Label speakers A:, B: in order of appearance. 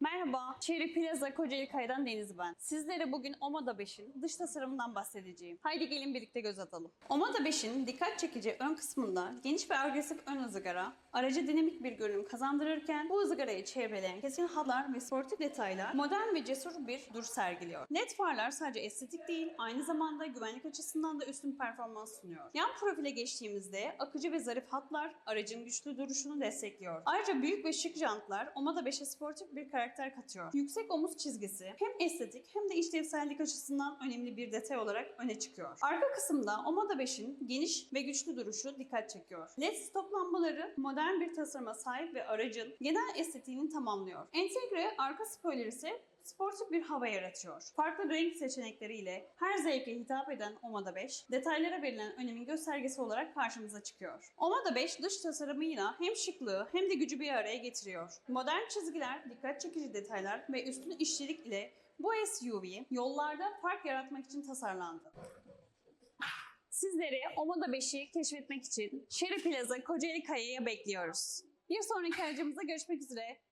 A: Merhaba, Cherry Plaza Kocaeli Kaya'dan Deniz ben. Sizlere bugün Omada 5'in dış tasarımından bahsedeceğim. Haydi gelin birlikte göz atalım. Omada 5'in dikkat çekici ön kısmında geniş ve agresif ön ızgara, araca dinamik bir görünüm kazandırırken bu ızgarayı çevreleyen kesin hatlar ve sportif detaylar modern ve cesur bir dur sergiliyor. LED farlar sadece estetik değil, aynı zamanda güvenlik açısından da üstün performans sunuyor. Yan profile geçtiğimizde akıcı ve zarif hatlar aracın güçlü duruşunu destekliyor. Ayrıca büyük ve şık jantlar Omada 5'e sportif bir karakter katıyor. Yüksek omuz çizgisi hem estetik hem de işlevsellik açısından önemli bir detay olarak öne çıkıyor. Arka kısımda Omada 5'in geniş ve güçlü duruşu dikkat çekiyor. LED stop lambaları modern bir tasarıma sahip ve aracın genel estetiğini tamamlıyor. Entegre arka spoiler ise sportif bir hava yaratıyor. Farklı renk seçenekleriyle her zevke hitap eden Omada 5, detaylara verilen önemin göstergesi olarak karşımıza çıkıyor. Omada 5 dış tasarımıyla hem şıklığı hem de gücü bir araya getiriyor. Modern çizgiler, dikkat çekici detaylar ve üstün işçilik ile bu SUV yollarda fark yaratmak için tasarlandı. Sizleri Omada 5'i keşfetmek için Şeri Plaza Kocaeli Kaya'ya bekliyoruz. Bir sonraki aracımızda görüşmek üzere.